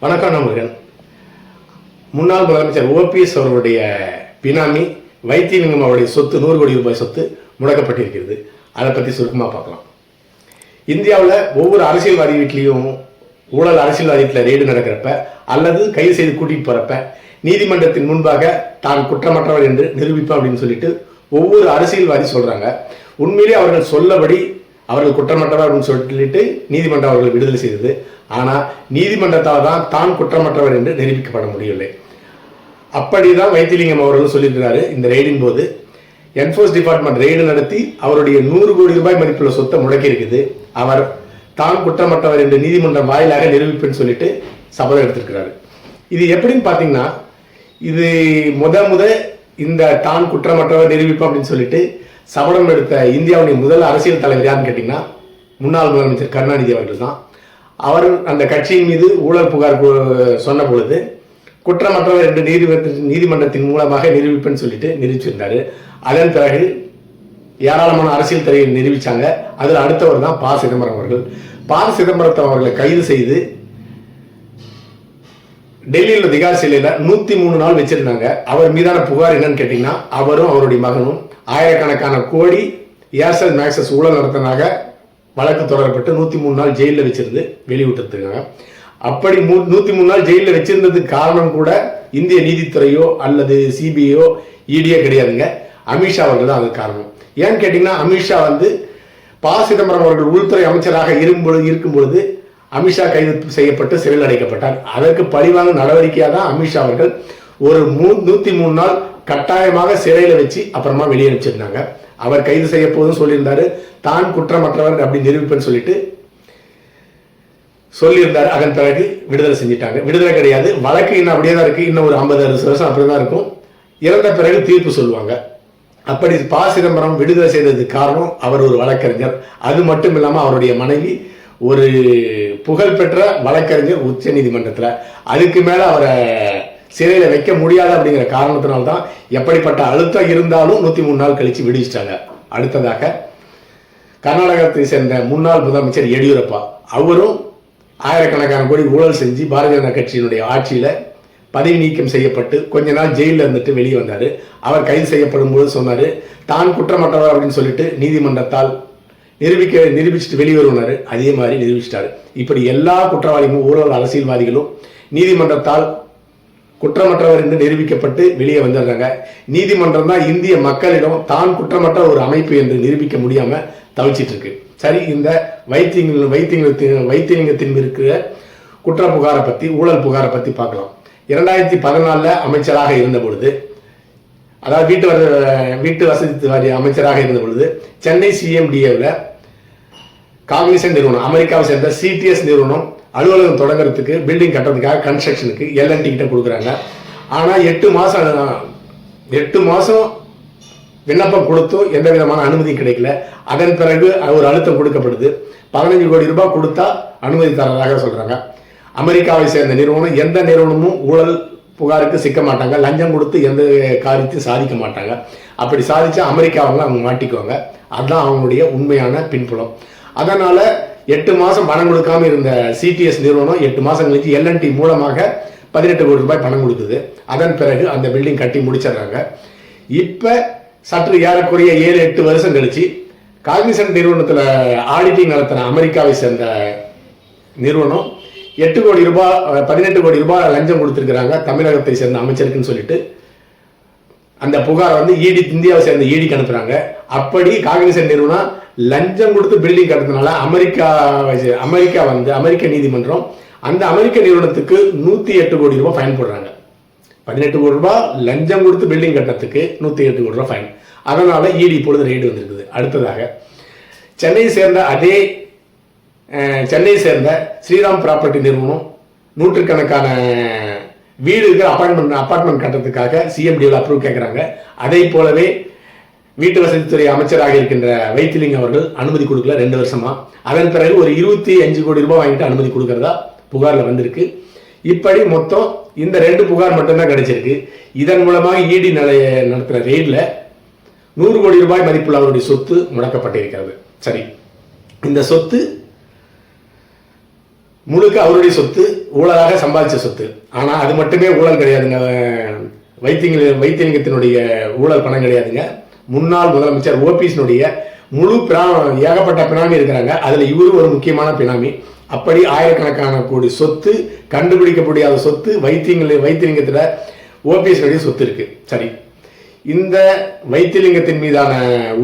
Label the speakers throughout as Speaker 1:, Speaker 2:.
Speaker 1: வணக்கம் நம்புகிறேன் முன்னாள் முதலமைச்சர் ஓபிஎஸ் அவருடைய பினாமி வைத்தியலிங்கம் அவருடைய சொத்து நூறு கோடி ரூபாய் சொத்து முடக்கப்பட்டிருக்கிறது. அதை பற்றி சுருக்கமாக பார்க்கலாம். இந்தியாவில் ஒவ்வொரு அரசியல்வாதி வீட்லேயும் ஊழல் அரசியல்வாதி வீட்டில் ரெய்டு நடக்கிறப்ப அல்லது கைது செய்து கூட்டிகிட்டு போகிறப்ப நீதிமன்றத்தின் முன்பாக தான் குற்றமற்றவர் என்று நிரூபிப்போம் அப்படின்னு சொல்லிட்டு ஒவ்வொரு அரசியல்வாதி சொல்கிறாங்க உண்மையிலே அவர்கள் சொல்லபடி அவர்கள் குற்றமற்றவர் அப்படின்னு சொல்லிட்டு நீதிமன்றம் அவர்கள் விடுதலை செய்தது. ஆனால் நீதிமன்றத்தால் தான் தான் குற்றமற்றவர் என்று நிரூபிக்கப்பட முடியவில்லை. அப்படிதான் வைத்திலிங்கம் அவர்களும் சொல்லியிருக்கிறாரு இந்த ரெய்டின் போது. என்ஃபோர்ஸ் டிபார்ட்மெண்ட் ரெய்டு நடத்தி அவருடைய நூறு கோடி ரூபாய் மதிப்புள்ள சொத்தை முடக்கி இருக்குது. அவர் தான் குற்றமற்றவர் என்று நீதிமன்றம் வாயிலாக நிரூபிப்பேன்னு சொல்லிட்டு சபதம் எடுத்திருக்கிறாரு. இது எப்படின்னு பார்த்தீங்கன்னா இது முத முத இந்த தான் குற்றமற்றவர் நிரூபிப்போம் அப்படின்னு சொல்லிட்டு சபதம் எடுத்த இந்தியாவுடைய முதல் அரசியல் தலைவர் யாருன்னு கேட்டிங்கன்னா முன்னாள் முதலமைச்சர் கருணாநிதி அவர்கள் தான். அவர் அந்த கட்சியின் மீது ஊழல் புகார் சொன்ன பொழுது குற்றமற்றவர் என்று நீதிமன்ற நீதிமன்றத்தின் மூலமாக நிரூபிப்பேன்னு சொல்லிட்டு நிரூபிச்சிருந்தார். அதன் பிறகு ஏராளமான அரசியல் தலைவர் நிரூபிச்சாங்க. அதில் அடுத்தவர் தான் ப. சிதம்பரம் அவர்கள். ப. சிதம்பரத்தை அவர்களை கைது செய்து டெல்லியில் திகார் சிலையில் நூற்றி மூணு நாள் வச்சிருந்தாங்க. அவர் மீதான புகார் என்னன்னு கேட்டிங்கன்னா அவரும் அவருடைய மகனும் ஆயிரக்கணக்கான கோடி ஏர்செல் மேக்சஸ் ஊழல் நடத்தினாக வழக்கு தொடரப்பட்டு நூற்றி மூணு நாள் ஜெயிலில் வச்சிருந்து வெளிவிட்டுருக்காங்க அப்படி மூ நூற்றி மூணு நாள் ஜெயிலில் வச்சிருந்ததுக்கு காரணம் கூட இந்திய நீதித்துறையோ அல்லது சிபிஐயோ இடியோ கிடையாதுங்க. அமித்ஷா அவர்கள் தான் அதுக்கு காரணம். ஏன்னு கேட்டிங்கன்னா அமித்ஷா வந்து ப. சிதம்பரம் அவர்கள் உள்துறை அமைச்சராக இருக்கும்பொழுது இருக்கும் பொழுது அமித்ஷா கைது செய்யப்பட்டு சிறையில் அடைக்கப்பட்டார். அதற்கு பழிவாங்க நடவடிக்கையாக தான் அமித்ஷா அவர்கள் ஒரு மூ நூத்தி மூணு நாள் கட்டாயமாக சிறையில வச்சு அப்புறமா வெளியே அனுப்பிச்சிருந்தாங்க. அவர் கைது செய்ய போதும் சொல்லியிருந்தாரு. தான் குற்றமற்றவர் அப்படி நிரூபிப்பேன்னு சொல்லிட்டு சொல்லியிருந்தார். அதன் பிறகு விடுதலை செஞ்சிட்டாங்க. விடுதலை கிடையாது. வழக்கு இன்னும் அப்படியே தான் இருக்கு. இன்னும் ஒரு ஐம்பது அறுபது வருஷம் அப்படி தான் இருக்கும். இறந்த பிறகு தீர்ப்பு சொல்லுவாங்க. அப்படி பா. சிதம்பரம் விடுதலை செய்ததுக்கு காரணம் அவர் ஒரு வழக்கறிஞர். அது மட்டும் இல்லாமல் அவருடைய மனைவி ஒரு புகழ்பெற்ற வழக்கறிஞர் உச்ச நீதிமன்றத்தில். அதுக்கு மேலே அவரை சிறையில் வைக்க முடியாது அப்படிங்கிற காரணத்தினால்தான் எப்படிப்பட்ட அழுத்தம் இருந்தாலும் நூற்றி மூணு நாள் கழித்து விடுவிச்சிட்டாங்க. அடுத்ததாக கர்நாடகத்தை சேர்ந்த முன்னாள் முதலமைச்சர் எடியூரப்பா. அவரும் ஆயிரக்கணக்கான கோடி ஊழல் செஞ்சு பாரதிய ஜனதா கட்சியினுடைய ஆட்சியில் பதவி நீக்கம் செய்யப்பட்டு கொஞ்ச நாள் ஜெயிலில் இருந்துட்டு வெளியே வந்தார். அவர் கைது செய்யப்படும் போது சொன்னார் தான் குற்றமற்றவர் அப்படின்னு சொல்லிட்டு நீதிமன்றத்தால் நிரூபிக்க நிரூபிச்சுட்டு வெளியே வருவார். அதே மாதிரி நிரூபிச்சிட்டாரு. இப்படி எல்லா குற்றவாளிகளும் ஊழல் அரசியல்வாதிகளும் நீதிமன்றத்தால் குற்றமற்றவர் என்று நிரூபிக்கப்பட்டு வெளியே வந்துடுறாங்க நீதிமன்றம் தான் இந்திய மக்களிடம் தான் குற்றமற்ற ஒரு அமைப்பு என்று நிரூபிக்க முடியாம தவிச்சிட்டு இருக்கு. சரி இந்த வைத்தியங்கள் வைத்தியலிங்கத்தின் வைத்தியலிங்கத்தின் இருக்கிற குற்ற புகாரை பத்தி ஊழல் புகாரை பத்தி பார்க்கலாம். இரண்டாயிரத்தி பதினாலில் அமைச்சராக இருந்த பொழுது அதாவது வீட்டு வர வீட்டு வசதி வாரிய அமைச்சராக இருந்த பொழுது சென்னை சிஎம்டிஏவில் காக்னிசன் நிறுவனம் அமெரிக்காவை சேர்ந்த சிடிஎஸ் நிறுவனம் அலுவலகம் தொடங்குறதுக்கு பில்டிங் கட்டுறதுக்காக கன்ஸ்ட்ரக்ஷனுக்கு எல்என்டி கிட்ட கொடுக்குறாங்க. ஆனால் எட்டு மாதம் எட்டு மாதம் விண்ணப்பம் கொடுத்தும் எந்த விதமான அனுமதி கிடைக்கல. அதன் பிறகு ஒரு அழுத்தம் கொடுக்கப்படுது. பதினஞ்சு கோடி ரூபாய் கொடுத்தா அனுமதி தரதாக சொல்கிறாங்க அமெரிக்காவை சேர்ந்த நிறுவனம் எந்த நிறுவனமும் ஊழல் புகாருக்கு சிக்க மாட்டாங்க. லஞ்சம் கொடுத்து எந்த காரியத்தையும் சாதிக்க மாட்டாங்க. அப்படி சாதிச்சா அமெரிக்காவங்க அவங்க மாட்டிக்குவாங்க. அதுதான் அவங்களுடைய உண்மையான பின்புலம். அதனால் எட்டு மாதம் பணம் கொடுக்காம இருந்த சிடிஎஸ் நிறுவனம் எட்டு மாதம் கழிச்சு எல்என்டி மூலமாக பதினெட்டு கோடி ரூபாய் பணம் கொடுக்குது அதன் பிறகு அந்த பில்டிங் கட்டி முடிச்சிடுறாங்க. இப்போ சற்று ஏறக்குறைய ஏழு எட்டு வருஷம் கழிச்சு காக்னிசன் நிறுவனத்தில் ஆடிட்டிங் நடத்தின அமெரிக்காவை சேர்ந்த நிறுவனம் எட்டு கோடி ரூபாய் பதினெட்டு கோடி ரூபாய் லஞ்சம் கொடுத்துருக்குறாங்க. தமிழகத்தை சேர்ந்த அமைச்சருக்குன்னு சொல்லிட்டு அந்த புகார் வந்து ஈடி இந்தியாவை சேர்ந்த ஈடிக்கு அனுப்புறாங்க. அப்படி காங்கிரஸ் நிறுவனம்? லஞ்சம் கொடுத்து பில்டிங் கட்டுறதுனால அமெரிக்கா அமெரிக்கா வந்து அமெரிக்க நீதிமன்றம் அந்த அமெரிக்க நிறுவனத்துக்கு நூத்தி எட்டு கோடி ரூபாய் ஃபைன் போடுறாங்க. பதினெட்டு கோடி ரூபாய் லஞ்சம் கொடுத்து பில்டிங் கட்டுறதுக்கு நூத்தி எட்டு கோடி ரூபாய் ஃபைன் அதனால ஈடி இப்பொழுது ரெய்டு வந்திருக்குது. அடுத்ததாக சென்னையை சேர்ந்த அதே சென்னையை சேர்ந்த ஸ்ரீராம் ப்ராப்பர்ட்டி நிறுவனம் நூற்றுக்கணக்கான வீடு இருக்கிற அப்பார்ட்மெண்ட் அப்பார்ட்மெண்ட் கட்டுறதுக்காக சிஎம்டியில் அப்ரூவ் கேட்குறாங்க அதே போலவே வீட்டு வசதித்துறை அமைச்சராக இருக்கின்ற வைத்திலிங்கம் அவர்கள் அனுமதி கொடுக்கல ரெண்டு வருஷமா. அதன் பிறகு ஒரு இருபத்தி அஞ்சு கோடி ரூபாய் வாங்கிட்டு அனுமதி கொடுக்கறதா புகாரில் வந்திருக்கு. இப்படி மொத்தம் இந்த ரெண்டு புகார் மட்டும்தான் கிடைச்சிருக்கு. இதன் மூலமாக இடி நடத்துகிற ரெய்டில் நூறு கோடி ரூபாய் மதிப்புள்ள அவருடைய சொத்து முடக்கப்பட்டிருக்கிறது. சரி. இந்த சொத்து முழுக்க அவருடைய சொத்து ஊழலாக சம்பாதிச்ச சொத்து. ஆனால் அது மட்டுமே ஊழல் கிடையாதுங்க. வைத்தியங்க வைத்தியலிங்கத்தினுடைய ஊழல் பணம் கிடையாதுங்க. முன்னாள் முதலமைச்சர் ஓபிஎஸ்னுடைய முழு பிரா ஏகப்பட்ட பினாமி இருக்கிறாங்க. அதில் இவரு ஒரு முக்கியமான பினாமி. அப்படி ஆயிரக்கணக்கான கோடி சொத்து கண்டுபிடிக்க முடியாத சொத்து வைத்தியங்கள் வைத்தியலிங்கத்தில் ஓபிஎஸ்னுடைய சொத்து இருக்குது சரி. இந்த வைத்தியலிங்கத்தின் மீதான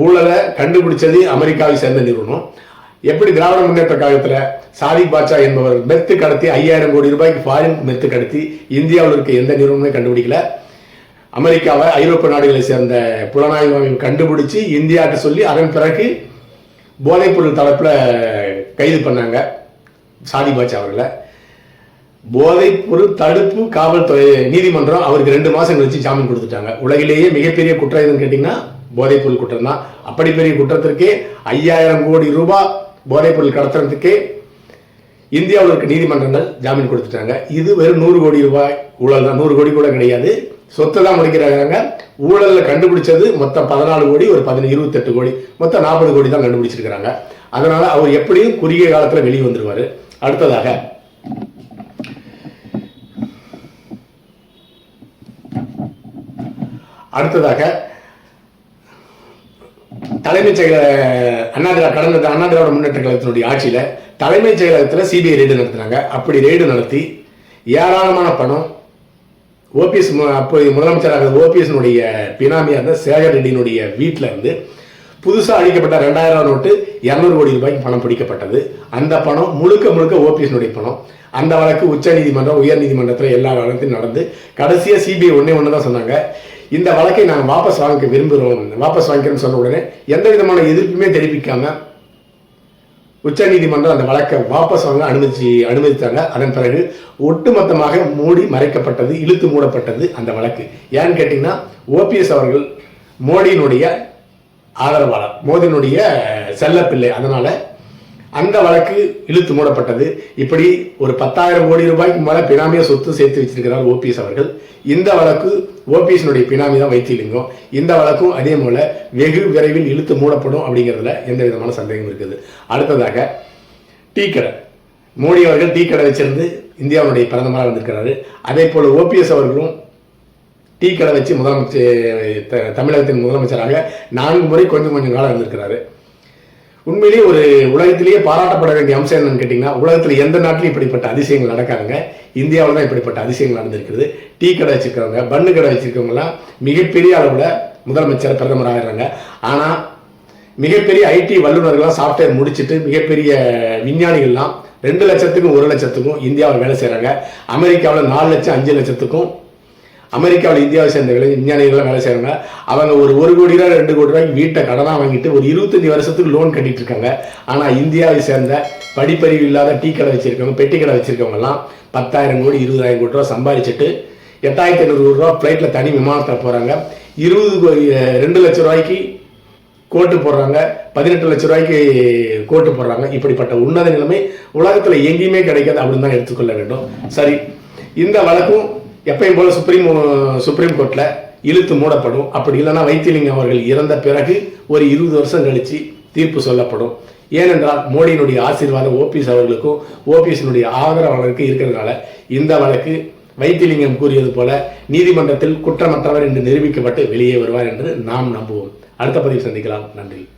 Speaker 1: ஊழலை கண்டுபிடிச்சது அமெரிக்காவை சேர்ந்த நிறுவனம். எப்படி திராவிட முன்னேற்ற கழகத்தில் சாதிக் பாட்சா என்பவர் மெத்து கடத்தி ஐயாயிரம் கோடி ரூபாய்க்கு ஃபாரின் மெத்து கடத்தி இந்தியாவில் இருக்க எந்த நிறுவனமே கண்டுபிடிக்கல. அமெரிக்காவை ஐரோப்பிய நாடுகளை சேர்ந்த புலனாய்வு அமைப்பு கண்டுபிடிச்சு இந்தியாட்ட சொல்லி அதன் பிறகு போதைப்பொருள் தரப்பில் கைது பண்ணாங்க சாதி பாட்சா அவர்களை. போதைப்பொருள் தடுப்பு காவல்துறை நீதிமன்றம் அவருக்கு ரெண்டு மாதம் கழிச்சு ஜாமீன் கொடுத்துட்டாங்க. உலகிலேயே மிகப்பெரிய குற்றம் எதுன்னு கேட்டிங்கன்னா போதைப்பொருள் குற்றம் தான். அப்படி பெரிய குற்றத்திற்கே ஐயாயிரம் கோடி ரூபாய் போதைப்பொருள் கடத்துறதுக்கே இந்தியாவில் இருக்க நீதிமன்றங்கள் ஜாமீன் கொடுத்துட்டாங்க. இது வெறும் நூறு கோடி ரூபாய் ஊழல் தான். நூறு கோடி கூட கிடையாது. சொத்தை தான் முடிக்கிறாங்க ஊழலில் கண்டுபிடிச்சது மொத்தம் பதினாலு கோடி ஒரு பதினஞ்சு இருபத்தெட்டு கோடி. மொத்தம் நாற்பது கோடி தான் கண்டுபிடிச்சிருக்கிறாங்க. அதனால அவர் எப்படியும் குறுகிய காலத்தில் வெளியே வந்துடுவார் அடுத்ததாக அடுத்ததாக தலைமைச் செயல அண்ணா திரா கடந்த அண்ணா திராவிட முன்னேற்ற கழகத்தினுடைய ஆட்சியில் தலைமைச் செயலகத்தில் சிபிஐ ரெய்டு நடத்துனாங்க. அப்படி ரெய்டு நடத்தி ஏராளமான பணம் ஓபிஎஸ் அப்போது முதலமைச்சராக ஓபிஎஸ்னுடைய பினாமியாக இருந்த சேகர் ரெட்டியினுடைய வீட்டில் இருந்து புதுசாக அழிக்கப்பட்ட ரெண்டாயிரம் நோட்டு இரநூறு கோடி ரூபாய்க்கு பணம் பிடிக்கப்பட்டது. அந்த பணம் முழுக்க முழுக்க ஓபிஎஸ்னுடைய பணம். அந்த வழக்கு உச்சநீதிமன்றம் உயர்நீதிமன்றத்தில் எல்லா வழக்கத்தையும் நடந்து கடைசியாக சிபிஐ ஒன்றே ஒன்று தான் சொன்னாங்க. இந்த வழக்கை நாங்கள் வாபஸ் வாங்க விரும்புகிறோம். வாபஸ் வாங்கிக்கிறோம்னு சொன்ன உடனே எந்த விதமான எதிர்ப்புமே தெரிவிக்காம உச்ச நீதிமன்றம் அந்த வழக்கை வாபஸ் வாங்க அனுமதிச்சு அனுமதித்தாங்க. அதன் பிறகு ஒட்டுமொத்தமாக மூடி மறைக்கப்பட்டது இழுத்து மூடப்பட்டது அந்த வழக்கு. ஏன்னு கேட்டிங்கன்னா ஓபிஎஸ் அவர்கள் மோடியினுடைய ஆதரவாளர் மோடியினுடைய செல்லப்பிள்ளை. அதனால அந்த வழக்கு இழுத்து மூடப்பட்டது. இப்படி ஒரு பத்தாயிரம் கோடி ரூபாய்க்கு மேலே பினாமிய சொத்து சேர்த்து வச்சிருக்கிறார் ஓபிஎஸ் அவர்கள். இந்த வழக்கு ஓபிஎஸ்னுடைய பினாமி தான் வைத்தியலிங்கம். இந்த வழக்கும் அதே போல வெகு விரைவில் இழுத்து மூடப்படும் அப்படிங்கிறதுல எந்த விதமான சந்தேகம் இருக்குது. அடுத்ததாக டீ கடை. மோடி அவர்கள் டீ கடை வச்சிருந்து இந்தியாவுடைய பிரதமராக வந்திருக்கிறாரு. அதே போல் ஓபிஎஸ் அவர்களும் டீ கடை வச்சு முதலமைச்சர் த- தமிழகத்தின் முதலமைச்சராக நான்கு முறை கொஞ்சம் கொஞ்சம் காலம் இருந்திருக்கிறாரு. உண்மையிலேயே ஒரு உலகத்திலேயே பாராட்டப்பட வேண்டிய அம்சம் என்னன்னு கேட்டிங்கன்னா உலகத்தில் எந்த நாட்டிலும் இப்படிப்பட்ட அதிசயங்கள் நடக்காதுங்க. இந்தியாவில் தான் இப்படிப்பட்ட அதிசயங்கள் நடந்திருக்கிறது. டீ கடை வச்சுருக்கிறவங்க பன்னு கடை வச்சுருக்கவங்கலாம் மிகப்பெரிய அளவில் முதலமைச்சர் பிரதமர் ஆகிறாங்க ஆனால் மிகப்பெரிய ஐடி வல்லுநர்கள்லாம் சாஃப்ட்வேர் முடிச்சுட்டு மிகப்பெரிய விஞ்ஞானிகள்லாம் ரெண்டு லட்சத்துக்கும் ஒரு லட்சத்துக்கும் இந்தியாவில் வேலை செய்கிறாங்க அமெரிக்காவில் நாலு லட்சம் அஞ்சு லட்சத்துக்கும் அமெரிக்காவில் இந்தியாவை சேர்ந்த விலை விஞ்ஞானிகள்லாம் வேலை செய்கிறாங்க அவங்க ஒரு ஒரு கோடி ரூபாய் ரெண்டு கோடி ரூபாய்க்கு வீட்டை கடனாக வாங்கிட்டு ஒரு இருபத்தஞ்சி வருஷத்துக்கு லோன் கட்டிகிட்டு இருக்காங்க ஆனால் இந்தியாவை சேர்ந்த படிப்பறிவு இல்லாத டீ கடை வச்சுருக்கவங்க பெட்டி கடை வச்சுருக்கவங்கலாம் பத்தாயிரம் கோடி இருபதாயிரம் கோடி ரூபா சம்பாதிச்சுட்டு எட்டாயிரத்தி ஐநூறு ரூபா ஃப்ளைட்டில் தனி விமானத்தில் போகிறாங்க இருபது கோடி ரெண்டு லட்சம் ரூபாய்க்கு கோட்டு போடுறாங்க. பதினெட்டு லட்ச ரூபாய்க்கு கோட்டு போடுறாங்க. இப்படிப்பட்ட உன்னத நிலைமை உலகத்தில் எங்கேயுமே கிடைக்காது அப்படின்னு தான் எடுத்துக்கொள்ள வேண்டும். சரி இந்த வழக்கும் எப்பயும் போல சுப்ரீம் சுப்ரீம் கோர்ட்டில் இழுத்து மூடப்படும். அப்படி இல்லைன்னா வைத்தியலிங்கம் அவர்கள் இறந்த பிறகு ஒரு இருபது வருஷம் கழித்து தீர்ப்பு சொல்லப்படும். ஏனென்றால் மோடியினுடைய ஆசீர்வாதம் ஓபிஎஸ் அவர்களுக்கும் ஓபிஎஸ்னுடைய ஆதரவாளருக்கு இருக்கிறதுனால இந்த வழக்கு வைத்தியலிங்கம் கூறியது போல நீதிமன்றத்தில் குற்றமற்றவர் என்று நிரூபிக்கப்பட்டு வெளியே வருவார் என்று நாம் நம்புவோம். அடுத்த பதிவு சந்திக்கலாம். நன்றி.